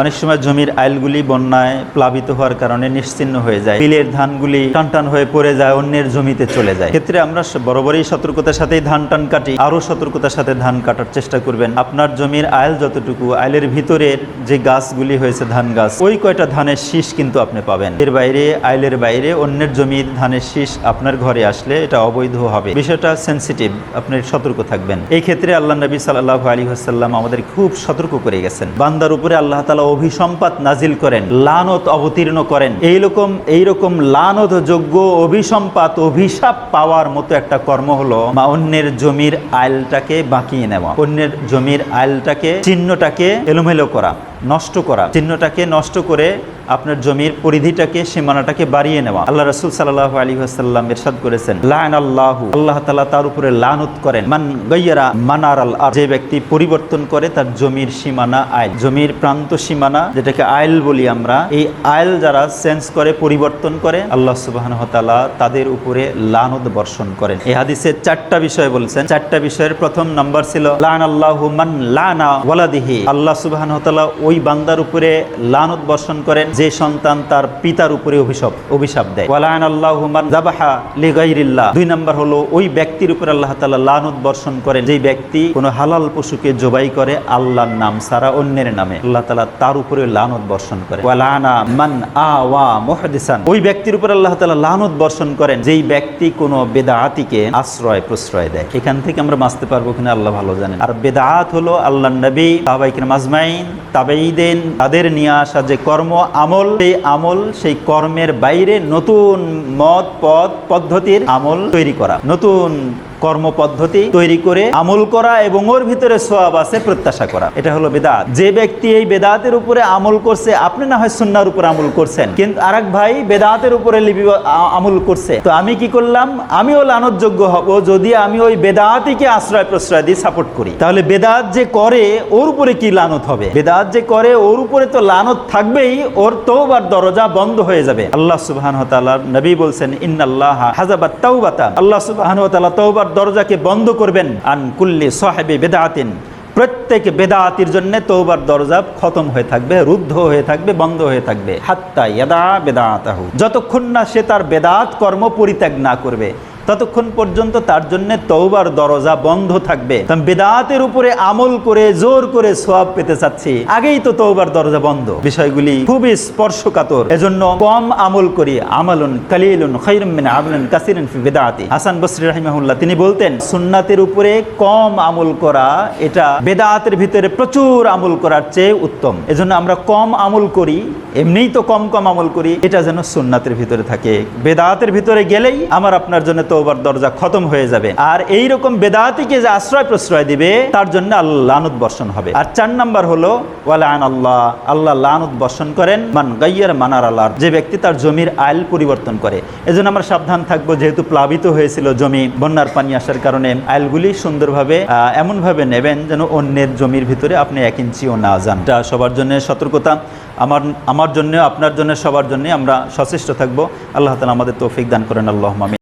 অনেক সময় জমির আইলগুলি বন্যায় প্লাবিত হওয়ার কারণে নিশ্চিন্ন হয়ে যায়। বিলের ধানগুলি টান টান হয়ে পড়ে যায়, অন্যের জমিতে চলে যায়। ক্ষেত্রে আমরা বরাবরই সতর্কতার সাথেই ধান টান কাটি আরও সতর্কতার সাথে ধান কাটার চেষ্টা করবেন। আপনার জমির আইল যতটুকু, আইলের ভিতরের যে গাছগুলি হয়েছে, ধান গাছ, ওই কয়টা ধানের শীষ কিন্তু আপনি পাবেন। এর বাইরে, আইলের বাইরে অন্যের জমির ধানের শীষ আপনার ঘরে আসলে এটা অবৈধ হবে। বিষয়টা সেন্সিটিভ আপনি সতর্ক থাকবেন। এই ক্ষেত্রে আল্লাহ নবী সাল্লাহ আলী হাসাল্লাম আমাদের খুব সতর্ক করে গেছেন। বান্দার উপরে আল্লাহ তালা অভিসম্পাত নাজিল করেন, লানত অবতীর্ণ করেন। এইরকম এইরকম লানত যোগ্য অভিসম্পাত, অভিশাপ পাওয়ার মতো একটা কর্ম হলো বা অন্যের জমির আইলটাকে বাঁকিয়ে নেওয়া। অন্যের জমির আইলটাকে, চিহ্নটাকে এলোমেলো করা, নষ্ট করা। চিহ্নটাকে নষ্ট করে আপনার জমির পরিধিটাকে, সীমানাটাকে বাড়িয়ে নেওয়া। আল্লাহ রসুল সাল্লাহ আলী আসাল্লাম এরশাদ করেছেন লান আল্লাহ আল্লাহ তালা তার উপরে লানত করেন। মান গাইয়ারা মানার আল যে ব্যক্তি পরিবর্তন করে তার জমির সীমানা আইল। জমির প্রান্ত সীমানা, যেটাকে আইল বলি আমরা, এই আইল যারা চেঞ্জ করে, পরিবর্তন করে, আল্লাহ সুবাহ তাদের উপরে লানত বর্ষণ করেন। এই হাদিসে চারটা বিষয় বলছেন। চারটা বিষয়ের প্রথম নাম্বার ছিল লান আল্লাহ মান লানা ওয়ালাদিহি আল্লাহ সুবাহ ওই বান্দার উপরে লানত বর্ষণ করেন যে সন্তান তার পিতার উপরে অভিশাপ অভিশাপ দেয়। ওয়ালান আল্লাহ জাবাহা লিগাইরিল্লাহ। দুই নাম্বার হলো, ওই ব্যক্তির উপরে আল্লাহ তাআলা লানত বর্ষণ করেন। যেই ব্যক্তি কোনো হালাল পশুকে জবাই করে, আল্লাহর নাম সারা অন্যের নামে আল্লাহ তাআলা তার উপরে লানত বর্ষণ করেন। ওয়ালানা মান আওয়া মুহদিসান। ওই ব্যক্তির উপর আল্লাহ তাআলা লানত বর্ষণ করেন, যেই ব্যক্তি কোনো বেদাআতিকে আশ্রয় প্রশ্রয় দেয়। এখান থেকে আমরা বাঁচতে পারব কিনা আল্লাহ ভালো জানেন। আর বেদাআত হলো আল্লাহ নবী সাহাবাইকির মাজমাইন তাবেঈদেন, তাদের নিয়ে আসা যে কর্ম আমল সেই আমল সেই কর্মের বাইরে নতুন মত পদ পদ্ধতির আমল তৈরি করা নতুন কর্ম পদ্ধতি তৈরি করে আমল করা এবং ওর ভিতরে সোয়াব আছে প্রত্যাশা করা। এটা হলো বেদাত। যে ব্যক্তি এই বেদাতের উপরে আমল করছে, আপনি না হয় সুন্নার উপরে আমল করছেন। কিন্তু আরেক ভাই বেদাতের উপরে লিপি আমল করছে। তো আমি কি করলাম? আমিও লানতযোগ্য হব যদি আমি ওই বেদাতিকে আশ্রয় প্রশ্রয় দিয়ে সাপোর্ট করি। তাহলে বেদাত যে করে, ওর উপরে কি লানত হবে? বেদাত যে করে, ওর উপরে তো লানত থাকবেই, ওর তওবার দরজা বন্ধ হয়ে যাবে। আল্লাহ সুবহান নবী বলছেন, ইন্নাল্লাহ হাজাবাত তাওবাতা। আল্লাহ সুবহান তওবার দরজাকে বন্ধ করবেন। আন কুল্লি সাহেবে বেদাতিন। প্রত্যেক বেদাতির জন্য তৌবার দরজা খতম হয়ে থাকবে, রুদ্ধ হয়ে থাকবে, বন্ধ হয়ে থাকবে। হাত্তা ইয়াদা বেদাতাহু। যতক্ষণ না সে তার বেদাত কর্ম পরিত্যাগ না করবে ততক্ষণ পর্যন্ত তার জন্য তৌবার দরজা বন্ধ থাকবে। বেদাতের উপরে আমল করে, জোর করে সোয়াব পেতে চাচ্ছি। আগেই তো তৌবার দরজা বন্ধ। বিষয়গুলি খুবই স্পর্শকাতর। এজন্য কম আমল করি। কালিলুন খৈরুম মিন আমলুন, কাসিরুন ফি বিদআতি হাসান বসরি রাহিমাহুল্লাহ, তিনি বলতেন, সুন্নাতের উপরে কম আমল করা, এটা বেদাতের ভিতরে প্রচুর আমল করার চেয়ে উত্তম। এজন্য আমরা কম আমল করি, এমনিই তো কম কম আমল করি, এটা যেন সুন্নাতের ভিতরে থাকে। বেদাতের ভিতরে গেলেই আমার আপনার জন্য তওবার দরজা খতম হয়ে যাবে। আর এই রকম বেদাতিকে যে আশ্রয় প্রশ্রয় দিবে, তার জন্য আল্লাহ বর্ষণ হবে। আর চার নাম্বার হলো আল্লাহ আল্লাহ লানত বর্ষণ করেন, মান গাইয়ার মানার আল্লাহ, যে ব্যক্তি তার জমির আইল পরিবর্তন করে। এজন্য আমরা সাবধান থাকব, যেহেতু প্লাবিত হয়েছিল জমি, বন্যার পানি আসার কারণে, আইলগুলি সুন্দরভাবে এমনভাবে নেবেন যেন অন্যের জমির ভিতরে আপনি এক ইঞ্চিও না যান। এটা সবার জন্য সতর্কতা। আমার আমার জন্য, আপনার জন্য, সবার জন্য আমরা সচেষ্ট থাকব। আল্লাহ তালা আমাদের তৌফিক দান করেন। আল্লাহ মামিন